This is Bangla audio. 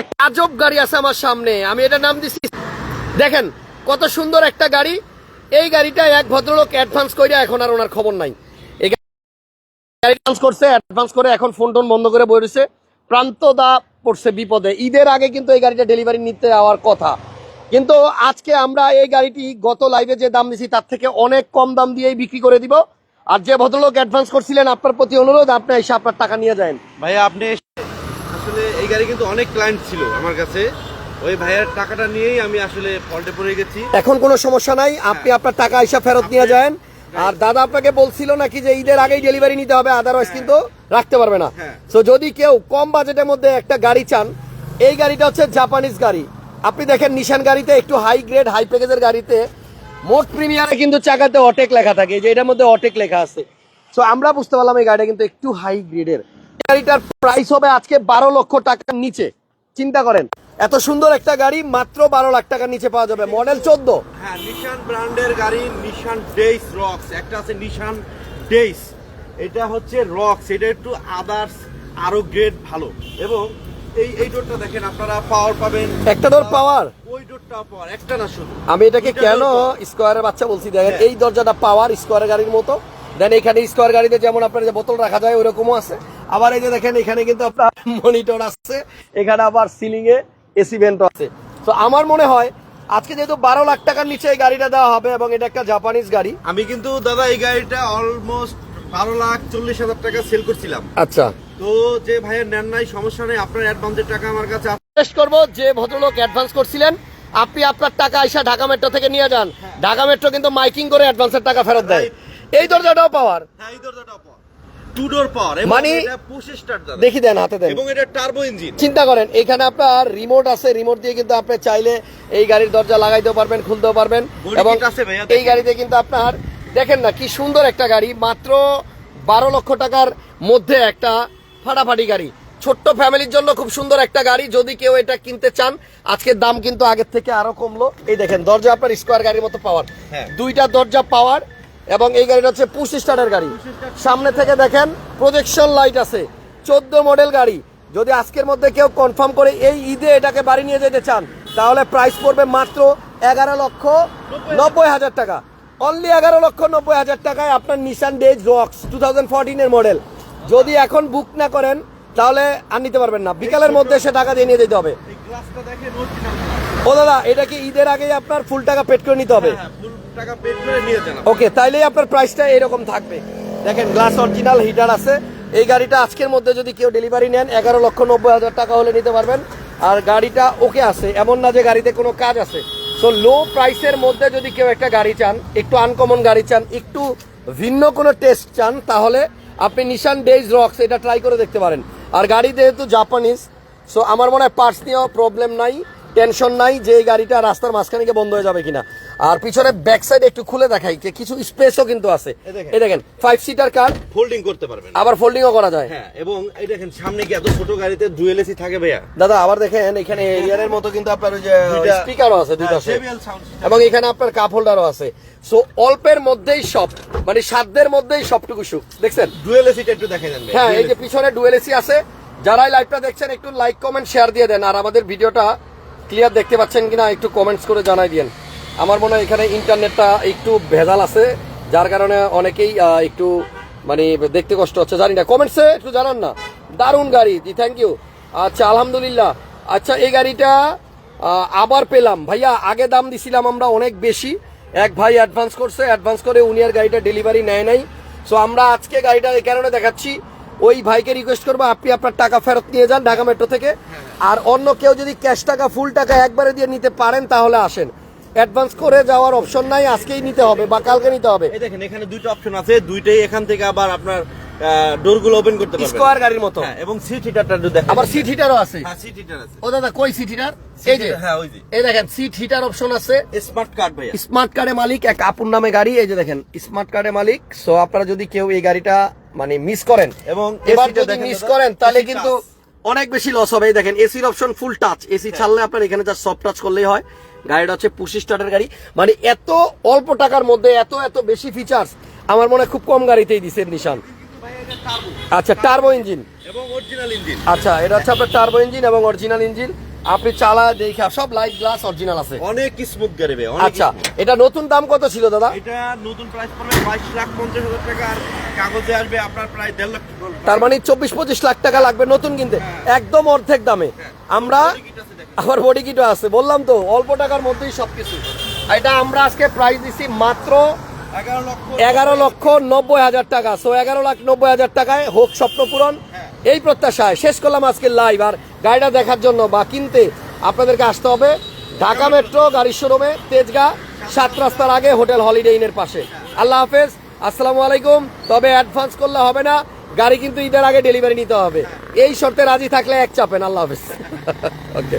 একটা আজব গাড়ি আছে আমার সামনে, আমি এটা নাম দিচ্ছি দেখেন, কত সুন্দর একটা গাড়ি। এই গাড়িটা এক ভদ্রলোক অ্যাডভান্স করে এখন আর ওনার খবর নাই। এই অ্যাডভান্স করছে অ্যাডভান্স করে এখন ফোন টোন বন্ধ করে বই রয়েছে প্রান্ত দা পড়ছে বিপদে। ঈদের আগে কিন্তু এই গাড়িটা ডেলিভারি নিতে যাওয়ার কথা। কিন্তু আজকে আমরা এই গাড়িটি গত লাইভে যে দাম দিছি, তার থেকে অনেক কম দাম দিয়েই বিক্রি করে দিব। আর যে ভদ্রলোক অ্যাডভান্স করছিলেন, আপনার প্রতি অনুরোধ, আপনি এসে আপনার টাকা নিয়ে যান। ভাইয়া, আপনি আসলে এই গাড়ি কিন্তু অনেক ক্লায়েন্ট ছিল আমার কাছে। ওই ভাইয়ার টাকাটা নিয়েই আমি আসলে ফল্টে পড়ে গেছি। এখন কোনো সমস্যা নাই আপনি আপনার টাকা এসে ফেরত নিয়ে যান। আর দাদা আপনাকে বলছিল নাকি যে ঈদের আগেই ডেলিভারি নিতে হবে আদারওয়াইজ কিন্তু রাখতে পারবে না। হ্যাঁ। তো যদি কেউ কম বাজেটের মধ্যে একটা গাড়ি চান এই গাড়িটা হচ্ছে জাপানিজ গাড়ি। আপনি দেখেন নিশান গাড়িতে একটু হাই গ্রেড হাই প্যাকেজের গাড়িতে মোট প্রিমিয়ারে কিন্তু চাকাতে অটেক লেখা থাকে যে এটার মধ্যে অটেক লেখা আছে। সো আমরা বুঝতে পারলাম এই গাড়িটা কিন্তু একটু হাই গ্রেডের গাড়িটার প্রাইস হবে আজকে বারো লক্ষ টাকার নিচে। চিন্তা করেন এত সুন্দর একটা গাড়ি মাত্র বারো লাখ টাকার নিচে পাওয়া যাবে। মডেল চোদ্দ। হ্যাঁ নিশান ব্র্যান্ডের গাড়ি নিশান ডেইস রক্স একটা আছে নিশান ডেইস এটা হচ্ছে রক্স এটা একটু আদার্স আরও গ্রেড ভালো। এবং এই এই ডোরটা দেখেন আপনারা পাওয়ার পাবেন। একটা ডোর পাওয়ার ওই ডোরটা পাওয়ার। একটা না শুধু। আমি এটাকে কেন স্কোয়ারের বাচ্চা বলছি? দেখেন হ্যাঁ। এই দরজাটা পাওয়ার স্কোয়ার গাড়ির মতো। দেন এখানে স্কোয়ার গাড়িতে যেমন আপনার যে বোতল রাখা যায় ওরকমও আছে। আবার এই যে দেখেন এখানে কিন্তু আপনার মনিটর আছে এখানে আবার সিলিং এ এসি ভেন্ট আছে। তো আমার মনে হয় আজকে যেহেতু বারো লাখ টাকার নিচে এই গাড়িটা দেওয়া হবে এবং এটা একটা জাপানিজ গাড়ি। আমি কিন্তু দাদা এই গাড়িটা অলমোস্ট বারো লাখ চল্লিশ হাজার টাকা সেল করছিলাম। আচ্ছা। তো যে ভাইয়ের নেন নাই সমস্যা নেই আপনার অ্যাডভান্সের টাকা আমার কাছে। রিকোয়েস্ট করব যে ভদ্রলোক অ্যাডভান্স করছিলেন আপনি আপনার টাকা আইসা ঢাকা মেট্রো থেকে নিয়ে যান। ঢাকা মেট্রো কিন্তু মাইকিং করে অ্যাডভান্সের টাকা ফেরত দেয়। এই দরজাটাও পাওয়ার। হ্যাঁ এই দরজাটা পাওয়ার। টু ডোর পাওয়ার মানে- দেখি দেন হাতে দেন। এবং এটা টার্বো ইঞ্জিন। চিন্তা করেন এখানে আপনার রিমোট আছে রিমোট দিয়ে কিন্তু আপনি চাইলে এই গাড়ির দরজা লাগাইতেও পারবেন খুলতেও পারবেন এবং এই গাড়িতে কিন্তু আপনার দেখেন না কি সুন্দর একটা গাড়ি মাত্র বারো লক্ষ টাকার মধ্যে একটা ফাটাফাটি গাড়ি। ছোট্ট ফ্যামিলির জন্য খুব সুন্দর একটা গাড়ি যদি কেউ এটা কিনতে চান আজকের দাম কিন্তু আগের থেকে আরও কমলো। এই দেখেন দরজা আপনার স্কোয়ার গাড়ির মতো পাওয়ার হ্যাঁ। দুইটা দরজা পাওয়ার এবং এই গাড়িটা হচ্ছে পুশ স্টার্টের গাড়ি। সামনে থেকে দেখেন প্রজেকশন লাইট আছে। চোদ্দ মডেল গাড়ি। যদি আজকের মধ্যে কেউ কনফার্ম করে এই ঈদে এটাকে বাড়ি নিয়ে যেতে চান, তাহলে প্রাইস পড়বে মাত্র এগারো লক্ষ নব্বই হাজার টাকা। অনলি এগারো লক্ষ নব্বই হাজার টাকায় আপনার Nissan Dayz Roox two thousand ফোরটিনের model যদি এখন বুক না করেন, তাহলে আর নিতে পারবেন না। বিকালের মধ্যে সে টাকা দিয়ে নিয়ে যেতে হবে। ও দাদা, এটা কি ঈদের আগেই আপনার ফুল টাকা পেড করে নিতে হবে? হ্যাঁ ফুল ওকে তাইলেই আপনার প্রাইসটা এরকম থাকবে। দেখেন গ্লাস অরিজিনাল হিটার আছে। এই গাড়িটা আজকের মধ্যে যদি কেউ ডেলিভারি নেন, এগারো লক্ষ নব্বই হাজার টাকা হলে নিতে পারবেন। আর গাড়িটা ওকে আছে, এমন না যে গাড়িতে কোনো কাজ আছে। সো লো প্রাইসের মধ্যে যদি কেউ একটা গাড়ি চান, একটু আনকমন গাড়ি চান, একটু ভিন্ন কোনো টেস্ট চান, তাহলে আপনি নিশান ডেজ রক্স এটা ট্রাই করে দেখতে পারেন। আর গাড়ি যেহেতু জাপানিজ সো আমার মনে হয় পার্টস নিয়েও প্রবলেম নাই টেনশন নাই যে এই গাড়িটা রাস্তার মাঝখানে বন্ধ হয়ে যাবে কিনা। আর পিছনে ব্যাক সাইড একটু খুলে দেখাই যে কিছু স্পেসও কিন্তু আছে। এই দেখেন। ফাইভ সিটার কার ফোল্ডিং করতে পারবেন। আবার ফোল্ডিংও করা যায়। হ্যাঁ এবং এই দেখেন সামনে কি এত ছোট গাড়িতে ডুয়েল এসি থাকে ভাইয়া? দাদা আবার দেখেন এখানে এরিয়ারের মতো কিন্তু আপনার ওই যে স্পিকারও আছে দুই হ্যাঁ, system। এবং এখানে আপনার কাপ হোল্ডারও আছে। সো অল্পের মধ্যেই সব মানে সাধ্যের মধ্যেই সবটুকু সুখ। দেখছেন? ডুয়েল এসিটা একটু দেখে দেন হ্যাঁ এই যে পিছনে ডুয়েল এসি আছে। যারাই লাইভটা দেখছেন একটু লাইক কমেন্ট শেয়ার দিয়ে দেন। আর আমাদের ভিডিওটা ক্লিয়ার দেখতে পাচ্ছেন কিনা একটু কমেন্টস করে জানাই দিন আমার মনে হয় এখানে ইন্টারনেটটা একটু ভেজাল আছে, যার কারণে অনেকেই একটু মানে দেখতে কষ্ট হচ্ছে। জানি না কমেন্টসে একটু জানান না। দারুণ গাড়ি, জি থ্যাংক ইউ আচ্ছা আলহামদুলিল্লাহ। আচ্ছা এই গাড়িটা আবার পেলাম। ভাইয়া, আগে দাম দিছিলাম আমরা অনেক বেশি। এক ভাই অ্যাডভান্স করছে অ্যাডভান্স করে উনি আর গাড়িটা ডেলিভারি নেয় নাই। সো আমরা আজকে গাড়িটা এই কারণে দেখাচ্ছি। ওই ভাইকে রিকোয়েস্ট করব, আপনি আপনার টাকা ফেরত নিয়ে যান ঢাকা মেট্রো থেকে। আর অন্য কেউ যদি ক্যাশ টাকা ফুল টাকা একবারে দিয়ে নিতে পারেন, তাহলে আসেন। অ্যাডভান্স করে যাওয়ার অপশন নাই আজকেই নিতে হবে বা কালকে নিতে হবে। এই দেখেন এখানে দুইটা অপশন আছে দুইটাই এখান থেকে আবার আপনার ডোরগুলো ওপেন করতে পারবেন। স্কোয়ার গাড়ির মতো। হ্যাঁ এবং সিট হিটারটা দেখেন। আবার সিট হিটারও আছে। হ্যাঁ সিট হিটার আছে। ও দাদা কই সিট হিটার এই যে। হ্যাঁ ওই যে। এই দেখেন সিট হিটার অপশন আছে। স্মার্ট কার্ড ভাইয়া। স্মার্ট কার্ডের মালিক এক আপুর নামে গাড়ি এই যে দেখেন স্মার্ট কার্ডের মালিক। সো আপনারা যদি কেউ এই গাড়িটা মানে মিস করেন এবং এবার যদি মিস করেন তাহলে কিন্তু। অনেক বেশি লস হবে। এই দেখেন এসির অপশন ফুল টাচ এসি ছাড়লে আপনার এখানে যা সফট টাচ করলেই হয়। গাড়িটা হচ্ছে পুশি স্টার্টের গাড়ি। মানে এত অল্প টাকার মধ্যে এত এত বেশি ফিচার্স আমার মনে হয় খুব কম গাড়িতেই দিছে নিশান। আচ্ছা টার্বো ইঞ্জিন এবং অরিজিনাল ইঞ্জিন আচ্ছা এটা হচ্ছে আপনার টার্বো ইঞ্জিন এবং অরিজিনাল ইঞ্জিন আপনি চালা দেখা সব লাইট গ্লাস অরিজিনাল আছে। অনেক স্মুথ গাড়ি ভাই আচ্ছা এটা নতুন দাম কত ছিল দাদা? এটা নতুন প্রাইস পড়বে বাইশ লাখ পঞ্চাশ হাজার টাকা আর কাগজে আসবে আপনার প্রায় দেড় লাখ টাকা। তার মানে চব্বিশ পঁচিশ লাখ টাকা লাগবে নতুন কিনতে। একদম অর্ধেক দামে। আমরা আমার বডি কিটো আছে বললাম তো অল্প টাকার মধ্যেই সবকিছু। এটা আমরা আজকে প্রাইস দিছি মাত্র এগারো লক্ষ নব্বই হাজার। টাকা। সো এগারো লাখ নব্বই হাজার টাকায় হোক স্বপ্ন পূরণ। এই প্রত্যাশায় শেষ করলাম আজকে লাইভ আর গাড়িটা দেখার জন্য বা কিনতে আপনাদেরকে আসতে হবে ঢাকা মেট্রো গাড়ির শোরুমে তেজগা সাত রাস্তার আগে হোটেল হলিডে ইনের পাশে। আল্লাহ হাফেজ আসসালামু আলাইকুম। তবে অ্যাডভান্স করলে হবে না গাড়ি কিন্তু ঈদের আগে ডেলিভারি নিতে হবে। এই শর্তে রাজি থাকলে এক চাপেন আল্লাহ হাফেজ। ওকে